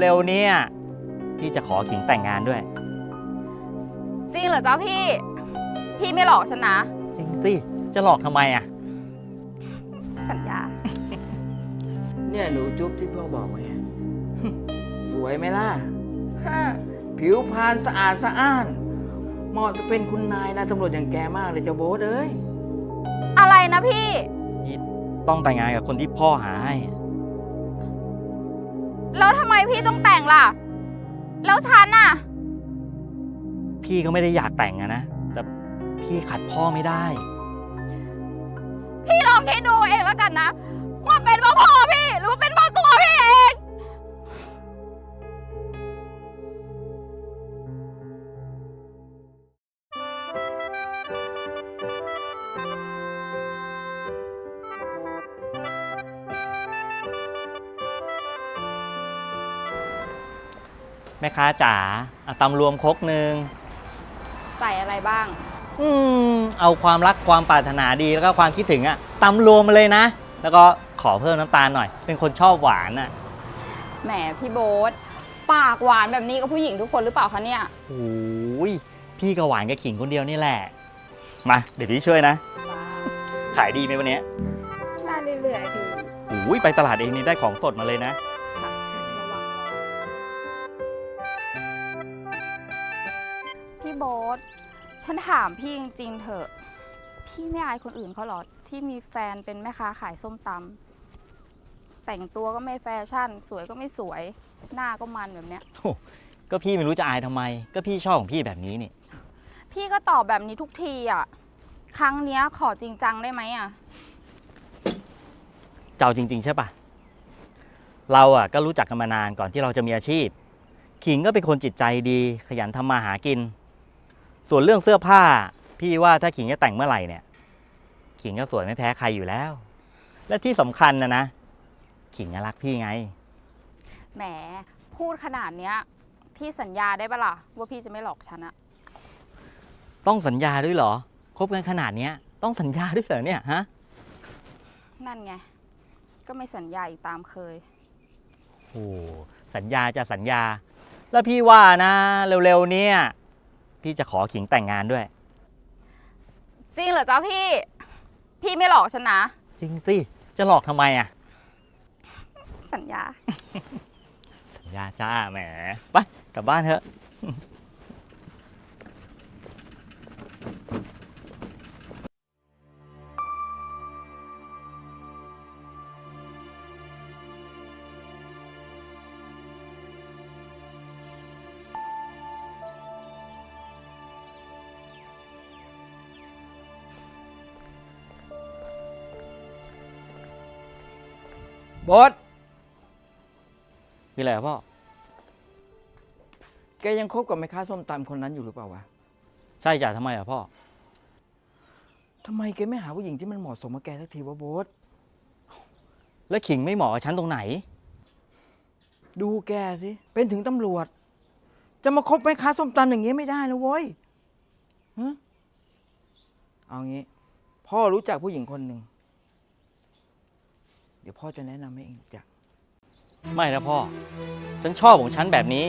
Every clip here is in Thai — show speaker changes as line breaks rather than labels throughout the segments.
เร็วๆเนี่ยพี่จะขอขิงแต่งงานด้วย
จริงเหรอจ๊ะพี่ พี่ไม่หลอกฉันนะ
จริงสิจะหลอกทำไมอะ
สัญญา
เนี่ยหนูจุ๊บที่พ่อบอกไว้อะสวยไหมล่ะฮะผิวพรรณสะอาดสะอ้าน เหมาะจะเป็นคุณนายนายตำรวจอย่างแกมากเลยเจ้าโบ๊ทเอ้ย
อะไรนะพี่
นี่ต้องแต่งงานกับคนที่พ่อหาให้
แล้วทำไม พี่ต้องแต่งล่ะ แล้วฉันน่ะ
พี่ก็ไม่ได้อยากแต่งอะนะ แต่พี่ขัดพ่อไม่ได้
พี่ลองคิดดูเองแล้วกันนะ ว่าเป็นเพราะพ่อพี่ หรือว่าเป็นเพราะ
แม่ค้าจ๋าเอาตำรวมครกหนึ่ง
ใส่อะไรบ้าง
อืมเอาความรักความปรารถนาดีแล้วก็ความคิดถึงอะตำรวมมาเลยนะ แล้วก็ขอเพิ่มน้ำตาลหน่อย เป็นคนชอบหวานอะ
แหมพี่โบ๊ทปากหวานแบบนี้กับผู้หญิงทุกคนหรือเปล่าคะเนี่ย
โอ้ยพี่ก็หวานกับขิงคนเดียวนี่แหละ มาเดี๋ยวพี่ช่วยนะ ขายดีไหมวันเนี้ย
ได้เรื่อยๆพี่
โอ้ยไปตลาดเองนี่ได้ของสดมาเลยนะ
ค่ะระ ฉันถามพี่จริงๆเถอะ พี่ไม่อายคนอื่นเขาเหรอ ที่มีแฟนเป็นแม่ค้าขายส้มตำแต่งตัวก็ไม่แฟชั่น สวยก็ไม่สวย หน้าก็มันแบบเนี้ย
ก็พี่ไม่รู้จะอายทำไม ก็พี่ชอบของพี่แบบนี้นี่
พี่ก็ตอบแบบนี้ทุกทีอะ ครั้งเนี้ยขอจริงจังได้ไหมอะ
เจ้าจริง ๆ ใช่ปะเราอะก็รู้จักกันมานานก่อนที่เราจะมีอาชีพ ขิงก็เป็นคนจิตใจดี ขยันทำมาหากิน ส่วนเรื่องเสื้อผ้า พี่ว่าถ้าขิงจะแต่งเมื่อไหร่เนี่ย ขิงก็สวยไม่แพ้ใครอยู่แล้ว และที่สำคัญนะนะ ขิงก็รักพี่ไง
แหม พูดขนาดเนี้ย พี่สัญญาได้ปะล่ะ ว่าพี่จะไม่หลอกฉันอะ
ต้องสัญญาด้วยเหรอคบกันขนาดเนี้ย ต้องสัญญาด้วยเหรอเนี่ยฮะ
นั่นไง ก็ไม่สัญญาอีกตามเคย
โอ้สัญญาจะสัญญา แล้วพี่ว่านะ เร็วๆเนี่ย พี่จะขอขิงแต่งงานด้วย
จริงเหรอจ๊ะพี่ พี่ไม่หลอกฉันนะ
จริงสิ จะหลอกทำไมอะ
สัญญา
สัญญาจ้าแหม ไปกลับบ้านเถอะ
โบ๊ท
มีอะไรเหรอพ่อ
แกยังคบกับแม่ค้าส้มตำคนนั้นอยู่หรือเปล่าวะ
ใช่จ้ะทำไมเหรอพ่อ
ทำไมแกไม่หาผู้หญิงที่มันเหมาะสมกับแกสักทีวะโบ๊ท
แล้วขิงไม่เหมาะกับฉันตรงไหน
ดูแกสิ เป็นถึงตำรวจ จะมาคบแม่ค้าส้มตำอย่างเงี้ยไม่ได้นะเว้ยฮะเอางี้ พ่อรู้จักผู้หญิงคนหนึ่งเดี๋ยวพ่อจะแนะนำให้เองรู้จัก
ไม่นะพ่อ ฉันชอบของฉันแบบนี้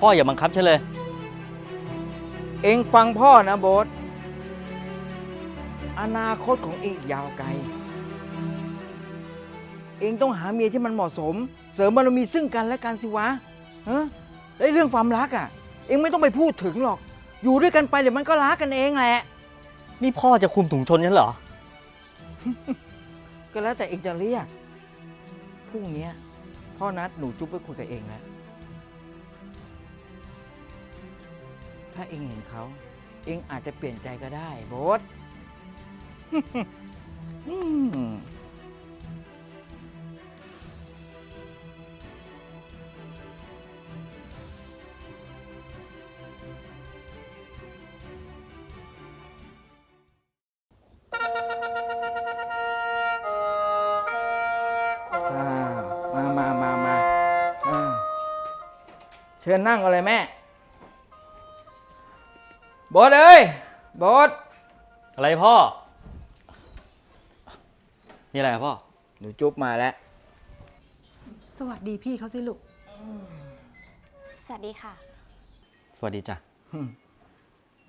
พ่ออย่าบังคับฉันเลย
เองฟังพ่อนะโบ๊ทอนาคตของเองอีกยาวไกล เองต้องหาเมียที่มันเหมาะสม เสริมบารมีซึ่งกันและกันสิวะฮะแล้วไอ้เรื่องความรักอะ เองไม่ต้องไปพูดถึงหรอก อยู่ด้วยกันไปเดี๋ยวมันก็รักกันเองแหละ
นี่พ่อจะคุมถุงชนฉันเหรอ
ก็แล้วแต่เองจะเรียกพรุ่งเนี้ยพ่อนัดหนูจุ๊บไปคุยกับเองแล้วถ้าเองเห็นเขา เองอาจจะเปลี่ยนใจก็ได้โบ๊ท อืมอ้าวมามามามาอ่าเชิญนั่งกันเลยแม่โบอสเอ้ยโบอส
อะไรพ่อมีอะไรอะพ่อ
หนูจุ๊บมาแล้ว
ส
วัสดีพี่เขาสิลูก
สวัสดีค่ะ
สวัสดีจ้ะ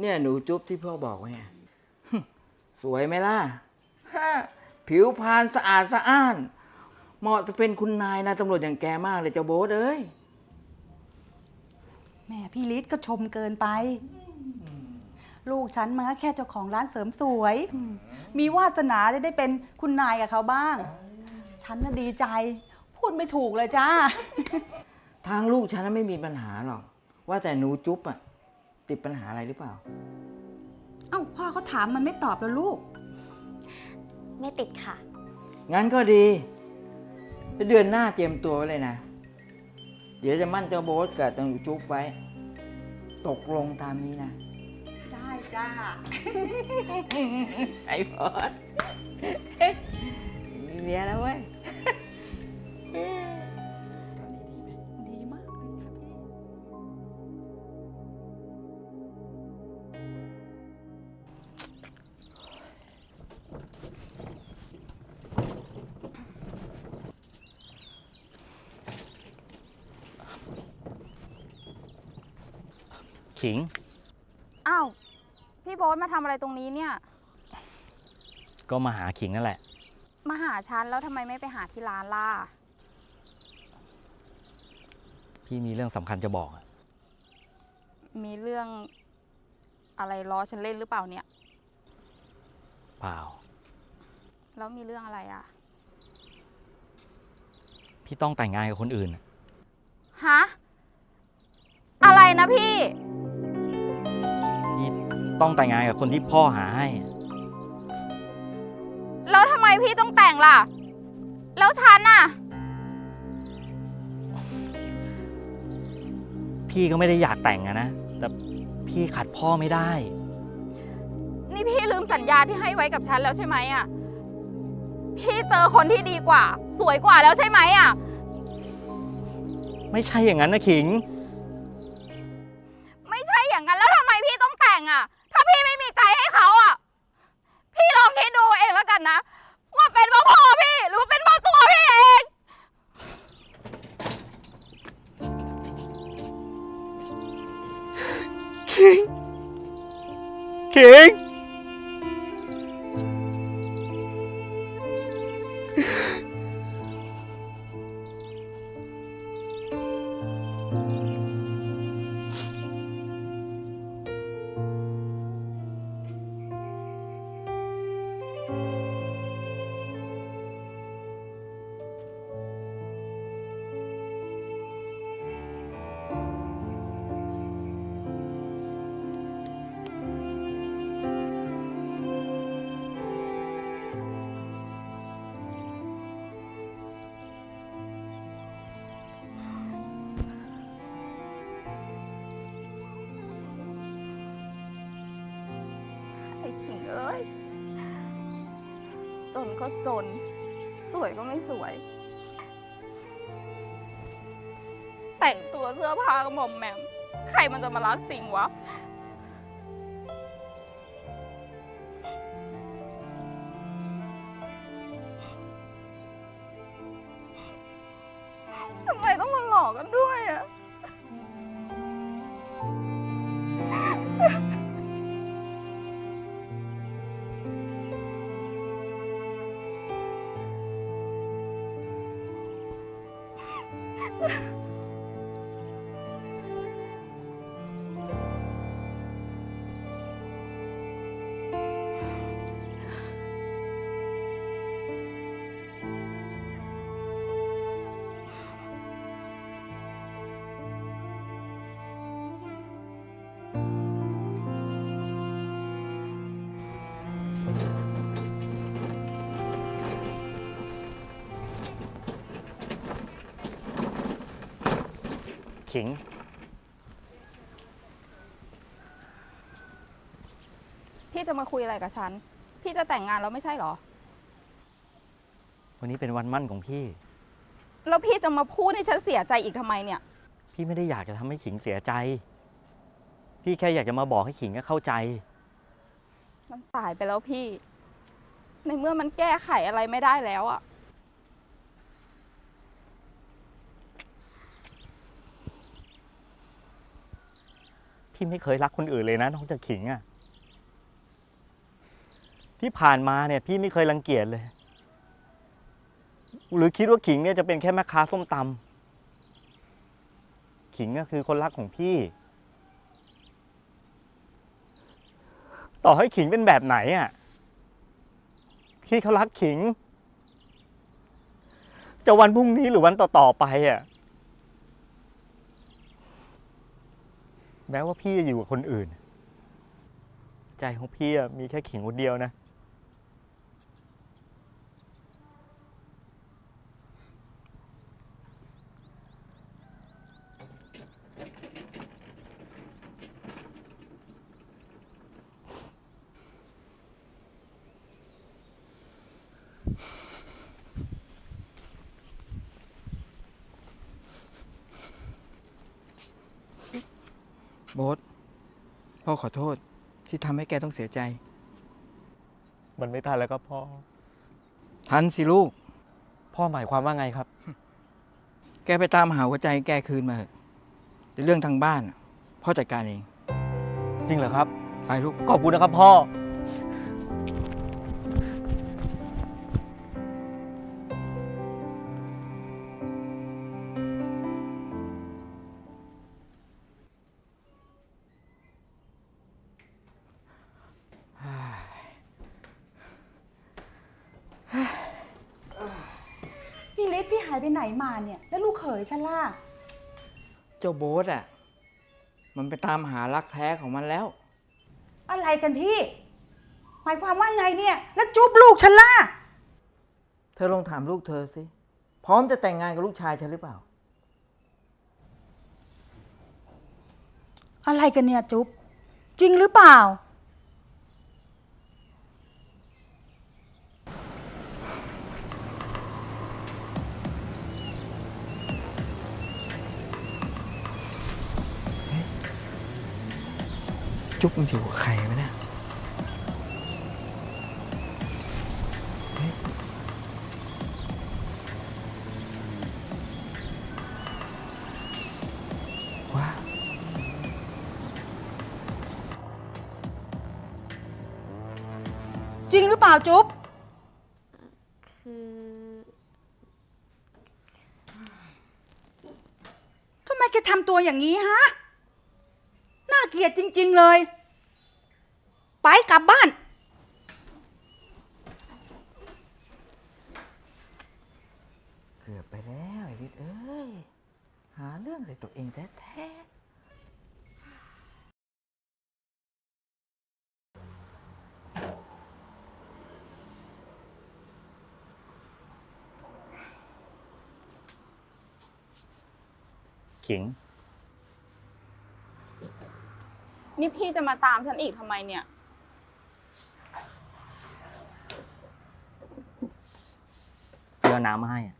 เนี่ยหนูจุ๊บที่พ่อบอกไว้อะฮึสวยไหมล่ะฮะผิวพรรณสะอาดสะอ้าน เหมาะจะเป็นคุณนายนายตำรวจอย่างแกมากเลยเจ้าโบ๊ทเอ้ย
แม่พี่ลิศก็ชมเกินไป ลูกฉันมันก็แค่เจ้าของร้านเสริมสวย มีวาสนาจะได้เป็นคุณนายกับเขาบ้าง ฉันน่ะดีใจ พูดไม่ถูกเลยจ้า
ทางลูกฉันน่ะไม่มีปัญหาหรอก ว่าแต่หนูจุ๊บอะติดปัญหาอะไรหรือเปล่า
เอ้าพ่อเขาถามมันไม่ตอบแล้วลูก
ไม่ติดค่ะ
งั้นก็ดี เดือนหน้าเตรียมตัวไว้เลยนะ เดี๋ยวจะมั่นเจ้าโบ๊ทกับเจ้าหนูจุ๊บไว้ ตกลงตามนี้นะ
ได้จ้า
ไอ้บอสมีเมียแล้วเว้ย
ขิง
อ้าว พี่โบ๊ทมาทำอะไรตรงนี้เนี่ย
ก็มาหาขิงนั่นแหละ
มาหาฉันแล้วทำไมไม่ไปหาที่ร้านล่ะ
พี่มีเรื่องสำคัญจะบอกอะ
มีเรื่องอะไรล้อฉันเล่นหรือเปล่าเนี่ย
เปล่า
แล้วมีเรื่องอะไรอะ
พี่ต้องแต่งงานกับคนอื่นอะ
ฮะ อะไรนะพี่
พี่ ต้องแต่งงานกับคนที่พ่อหาให้อะ
แล้วทำไมพี่ต้องแต่งล่ะ แล้วฉันน่ะ
พี่ก็ไม่ได้อยากแต่งอะนะ แต่พี่ขัดพ่อไม่ได้
นี่พี่ลืมสัญญาที่ให้ไว้กับฉันแล้วใช่ไหมอะ พี่เจอคนที่ดีกว่า สวยกว่าแล้วใช่ไหมอะ
ไม่ใช่อย่างนั้นนะขิง
ไม่ใช่อย่างนั้นแล้วทำไมพี่ต้องแต่งอะถ้าพี่ไม่มี ใจให้เขาอะ พี่ลองคิดดูเองแล้วกันนะ ว่าเป็นเพราะพ่อพี่ หรือว่าเป็นเพราะตัวพี่เอง
คิง
คิง ก็จน สวยก็ไม่สวย แต่งตัวเสื้อผ้าก็หม่อมแหมมใครมันจะมารักจริงวะ 了。
ขิง
พี่จะมาคุยอะไรกับฉัน พี่จะแต่งงานแล้วไม่ใช่เหรอ
วันนี้เป็นวันมั่นของพี่
แล้วพี่จะมาพูดให้ฉันเสียใจอีกทำไมเนี่ย
พี่ไม่ได้อยากจะทำให้ขิงเสียใจ พี่แค่อยากจะมาบอกให้ขิงก็เข้าใจ
มันสายไปแล้วพี่ ในเมื่อมันแก้ไขอะไรไม่ได้แล้วอะ
พี่ไม่เคยรักคนอื่นเลยนะนอกจากขิงอะที่ผ่านมาเนี่ย พี่ไม่เคยรังเกียจเลย หรือคิดว่าขิงเนี่ยจะเป็นแค่แม่ค้าส้มตำขิงก็คือคนรักของพี่ ต่อให้ขิงเป็นแบบไหนอะพี่เขารักขิง จะวันพรุ่งนี้หรือวันต่อๆไปอะ แม้ว่าพี่จะอยู่กับคนอื่น ใจของพี่มีแค่ขิงคนเดียวนะ
โบ๊ทพ่อขอโทษที่ทำให้แกต้องเสียใจ
มันไม่ทันแล้วครับพ่อ
ทันสิลูก
พ่อหมายความว่าไงครับ
แกไปตามหาหัวใจแกคืนมาเถอะแต่เรื่องทางบ้านน่ะพ่อจัดการเอง
จริงเหรอครับ
ไปลูก
ขอบคุณนะครับพ่อ
หายไปไหนมาเนี่ย แล้วลูกเขยฉันล่ะ
เจ้าโบ๊ทอะ มันไปตามหารักแท้ของมันแล้ว
อะไรกันพี่ หมายความว่าไงเนี่ย แล้วจุ๊บลูกฉันล่ะ
เธอลองถามลูกเธอสิ พร้อมจะแต่งงานกับลูกชายฉันหรือเปล่า
อะไรกันเนี่ยจุ๊บจริงหรือเปล่า
จุ๊บมันอยู่กับใครวะเนี่ยเฮ้ยว้า
จริงหรือเปล่าจุ๊บ
คือ
ทำไมแกทำตัวอย่างนี้ฮะ น่าเกลียดจริง ๆเลย ไปกลับบ้าน
เกือบไปแล้วไอ้วิทย์เอ้ย หาเรื่องใส่ตัวเองแท้ๆ
ขิง
นี่พี่จะมาตามฉันอีกทำไมเนี่ย
เรือน้ำมาให้อะ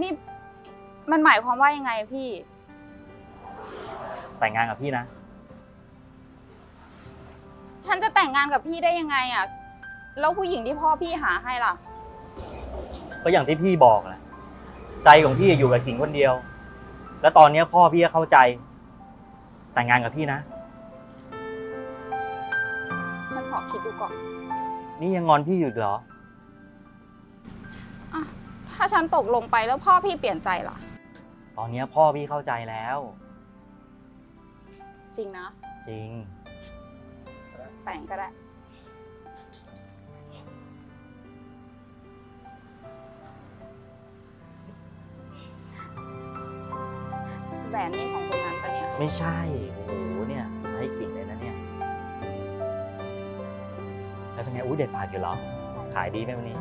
นี่มันหมายความว่ายังไงพี่
แต่งงานกับพี่นะ
ฉันจะแต่งงานกับพี่ได้ยังไงอะแล้วผู้หญิงที่พ่อพี่หาให้ล่ะ
ก็อย่างที่พี่บอกแหละใจของพี่อยู่กับขิงคนเดียว แล้วตอนเนี้ยพ่อพี่ก็เข้าใจ แต่งงานกับพี่นะ
ฉันขอคิดดูก่อน
นี่ยังงอนพี่อยู่อีกเหรอ
ถ้าฉันตกลงไปแล้วพ่อพี่เปลี่ยนใจล่ะ
ตอนเนี้ยพ่อพี่เข้าใจแล้ว
จริงนะ
จริง
แต่งก็ได้ แหวนนี่ของคนนั้นปะเนี่ย
ไม่ใช่ โอ้โห เนี่ยให้ขิงเลยนะเนี่ย แล้วเป็นไง อุ้ยเด็ดปากอยู่เหรอ ขายดีไหมวันนี้